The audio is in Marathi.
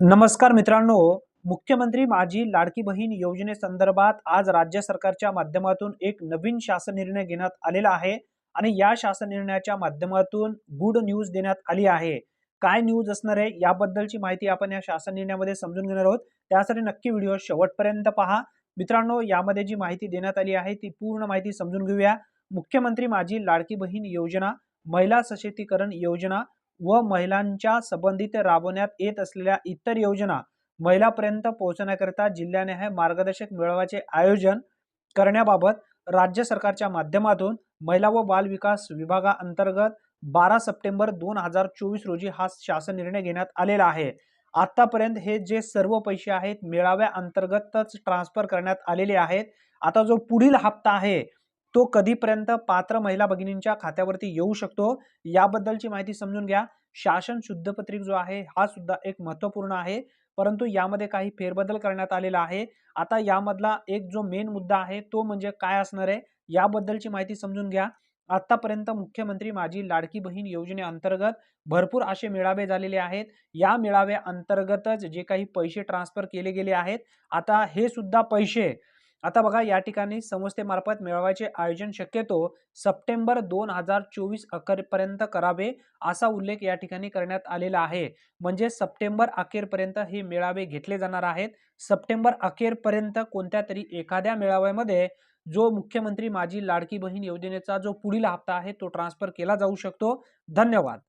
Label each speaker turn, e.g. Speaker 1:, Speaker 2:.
Speaker 1: नमस्कार मित्रांनो. मुख्यमंत्री माझी लाडकी बहीण योजनेसंदर्भात आज राज्य सरकारच्या माध्यमातून एक नवीन शासन निर्णय घेण्यात आलेला आहे आणि या शासन निर्णयाच्या माध्यमातून गुड न्यूज देण्यात आली आहे. काय न्यूज असणार आहे याबद्दलची माहिती आपण या शासन निर्णयामध्ये समजून घेणार आहोत. त्यासाठी नक्की व्हिडिओ शेवटपर्यंत पहा. मित्रांनो यामध्ये जी माहिती देण्यात आली आहे ती पूर्ण माहिती समजून घेऊया. मुख्यमंत्री माझी लाडकी बहीण योजना महिला सशक्तीकरण योजना व महिलांच्या संबंधित राबवण्यात येत असलेल्या इतर योजना महिलापर्यंत पोहोचण्याकरिता जिल्ह्याने हे मार्गदर्शक मेळाव्याचे आयोजन करण्याबाबत राज्य सरकारच्या माध्यमातून महिला व बाल विकास विभागाअंतर्गत बारा सप्टेंबर दोन हजार चोवीस रोजी हा शासन निर्णय घेण्यात आलेला आहे. आतापर्यंत हे जे सर्व पैसे आहेत मेळाव्या अंतर्गतच ट्रान्सफर करण्यात आलेले आहेत. आता जो पुढील हप्ता आहे तो कधीपर्यंत पात्र महिला भगिनींच्या खात्यावरती येऊ शकतो याबद्दलची माहिती समजून घ्या. शासन शुद्धपत्रिक जो आहे हा सुद्धा एक महत्त्वपूर्ण आहे. परंतु यामध्ये काही फेरबदल करण्यात आलेला आहे. आता यामधला एक जो मेन मुद्दा आहे तो म्हणजे काय असणार आहे याबद्दलची माहिती समजून घ्या. आतापर्यंत मुख्यमंत्री माझी लाडकी बहीण योजनेअंतर्गत भरपूर असे मेळावे झालेले आहेत. या मेळाव्या अंतर्गतच जे काही पैसे ट्रान्सफर केले गेले आहेत आता हे सुद्धा पैसे आता बघा या ठिकाणी संस्थेमार्फत मेळाव्याचे आयोजन शक्यतो सप्टेंबर दोन हजार चोवीस अखेरपर्यंत करावे असा उल्लेख या ठिकाणी करण्यात आलेला आहे. म्हणजे सप्टेंबर अखेरपर्यंत हे मेळावे घेतले जाणार आहेत. सप्टेंबर अखेरपर्यंत कोणत्या तरी एखाद्या मेळाव्यामध्ये जो मुख्यमंत्री माझी लाडकी बहीण योजनेचा जो पुढील हप्ता आहे तो ट्रान्सफर केला जाऊ शकतो. धन्यवाद.